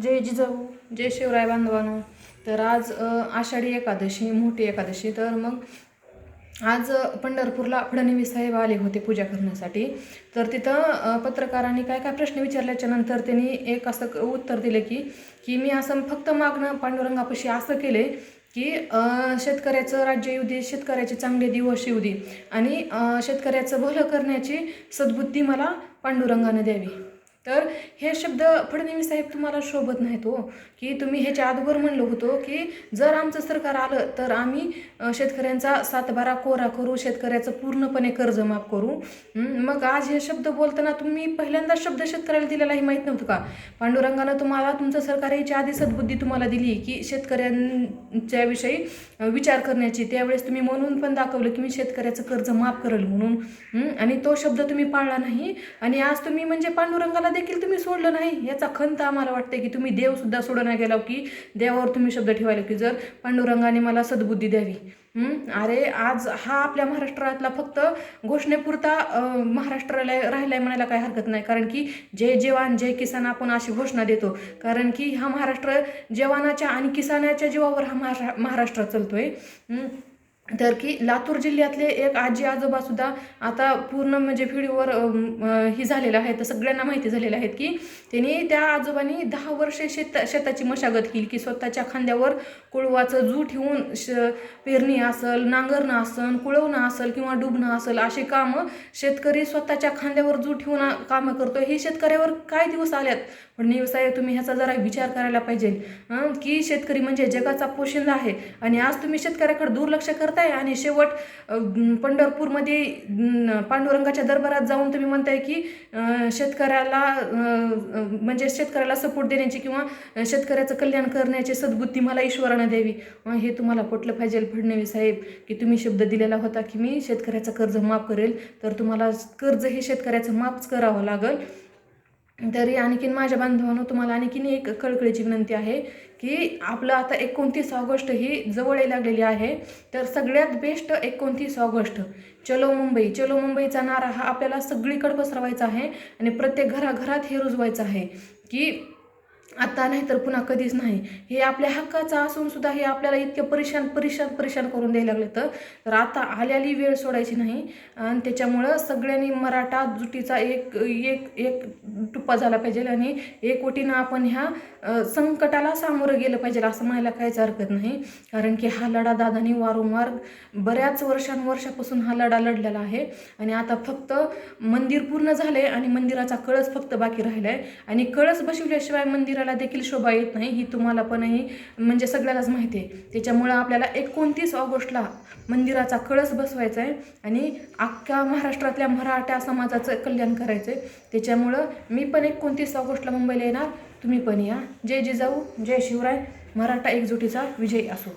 जय जिजाऊ. जय शिवराय बांधवानो. तर आज आषाढी एकादशी मोठी एकादशी. तर मग आज पंढरपूरला फडणवीस साहेब आले होते पूजा करण्यासाठी. तर तिथं पत्रकारांनी काय काय प्रश्न विचारल्याच्या नंतर त्यांनी एक असं क- उत्तर दिलं की की मी असं फक्त मागणं पांडुरंगापाशी असं केले की शेतकऱ्याचं राज्य येऊ दे शेतकऱ्याचे चांगले दिवस येऊ दे. आणि शेतकऱ्याचं भलं करण्याची सद्बुद्धी मला पांडुरंगानं द्यावी. तर हे शब्द फडणवीस साहेब तुम्हाला शोभत नाहीत हो. की तुम्ही ह्याच्या अगोदर म्हणलं होतो की जर आमचं सरकार आलं तर आम्ही शेतकऱ्यांचा सातबारा कोरा करू शेतकऱ्याचं पूर्णपणे कर्ज माफ करू. मग आज हे शब्द बोलताना तुम्ही पहिल्यांदा शब्द शेतकऱ्याला दिलेला हे माहीत नव्हतं का? पांडुरंगानं तुम्हाला तुमचं सरकार याच्या आधी सद्बुद्धी तुम्हाला दिली की शेतकऱ्यांच्या विषयी विचार करण्याची. त्यावेळेस तुम्ही म्हणून पण दाखवलं की मी शेतकऱ्याचं कर्ज माफ करेल म्हणून. आणि तो शब्द तुम्ही पाळला नाही. आणि आज तुम्ही म्हणजे पांडुरंगाला देखील तुम्ही सोडलं नाही. याचा खंत आम्हाला वाटते की तुम्ही देवसुद्धा सोडून गेला की देवावर तुम्ही शब्द ठेवायला की जर पांडुरंगाने मला सद्बुद्धी द्यावी. अरे आज हा आपल्या महाराष्ट्रातला फक्त घोषणेपुरता महाराष्ट्राला राहिलाय म्हणायला काही हरकत नाही. कारण की जय जवान जय किसान आपण अशी घोषणा देतो. कारण की हा महाराष्ट्र जवानाच्या आणि किसानाच्या जीवावर हा महारा महाराष्ट्र चालतोय. तर की लातूर जिल्ह्यातले एक आजी आजोबासुद्धा आता पूर्ण म्हणजे व्हिडिओवर ही झालेलं आहे. तर सगळ्यांना माहिती झालेलं आहेत की त्यांनी त्या आजोबांनी दहा वर्षे शेत शेताची मशागत केली की स्वतःच्या खांद्यावर कुळवाचं जू ठेवून श पेरणी असल नांगरणं असल कुळवणं असल किंवा डुबणं असल असे कामं शेतकरी स्वतःच्या खांद्यावर जू ठेवून कामं करतो. हे शेतकऱ्यावर काय दिवस आल्यात? पण साहेब तुम्ही ह्याचा जरा विचार करायला पाहिजे. की शेतकरी म्हणजे जगाचा पोशिंदा आहे. आणि आज तुम्ही शेतकऱ्याकडे दुर्लक्ष करता म्हणताय आणि शेवट पंढरपूरमध्ये पांडुरंगाच्या दरबारात जाऊन तुम्ही म्हणताय की शेतकऱ्याला म्हणजे शेतकऱ्याला सपोर्ट देण्याची किंवा शेतकऱ्याचं कल्याण करण्याची सद्बुद्धी मला ईश्वरानं द्यावी. हे तुम्हाला पटलं पाहिजे फडणवीस साहेब की तुम्ही शब्द दिलेला होता की मी शेतकऱ्याचं कर्ज माफ करेल तर तुम्हाला कर्ज हे शेतकऱ्याचं माफच करावं लागेल. तरी आणखीन माझ्या बांधवांनो तुम्हाला आणखीन एक कळकळीची विनंती आहे की आपलं आता एकोणतीस ऑगस्ट ही जवळ यायला लागलेली आहे. तर सगळ्यात बेस्ट एकोणतीस ऑगस्ट. चलो मुंबई. चलो मुंबईचा नारा हा आपल्याला सगळीकडे पसरवायचा आहे आणि प्रत्येक घराघरात हे रुजवायचं आहे की आता नाही तर पुन्हा कधीच नाही. हे आपल्या हक्काचं असून सुद्धा हे आपल्याला इतके परेशान परेशान परेशान करून द्यायला लागले तर? आता आल्याली वेळ सोडायची नाही. आणि त्याच्यामुळं सगळ्यांनी मराठा जुटीचा एक एक एक टुप्पा झाला पाहिजे आणि एकवटीनं आपण ह्या संकटाला सामोरं गेलं पाहिजे असं म्हणायला काहीच हरकत नाही. कारण की हा लढा दादानी वारंवार बऱ्याच वर्षांवर्षापासून हा लढा लढलेला आहे. आणि आता फक्त मंदिर पूर्ण झालं आहे आणि मंदिराचा कळस फक्त बाकी राहिला आहे आणि कळस बसवल्याशिवाय मंदिराला देखील शोभा येत नाही ही तुम्हाला पणही म्हणजे सगळ्यालाच माहिती आहे. त्याच्यामुळं आपल्याला एकोणतीस ऑगस्टला मंदिराचा कळस बसवायचा आहे आणि अख्ख्या महाराष्ट्रातल्या मराठा समाजाचं कल्याण करायचं आहे त्याच्यामुळं मी पण एकोणतीस ऑगस्टला मुंबईला येणार तुम्ही पण या. जय जिजाऊ जय शिवराय. मराठा एकजुटीचा विजय असो.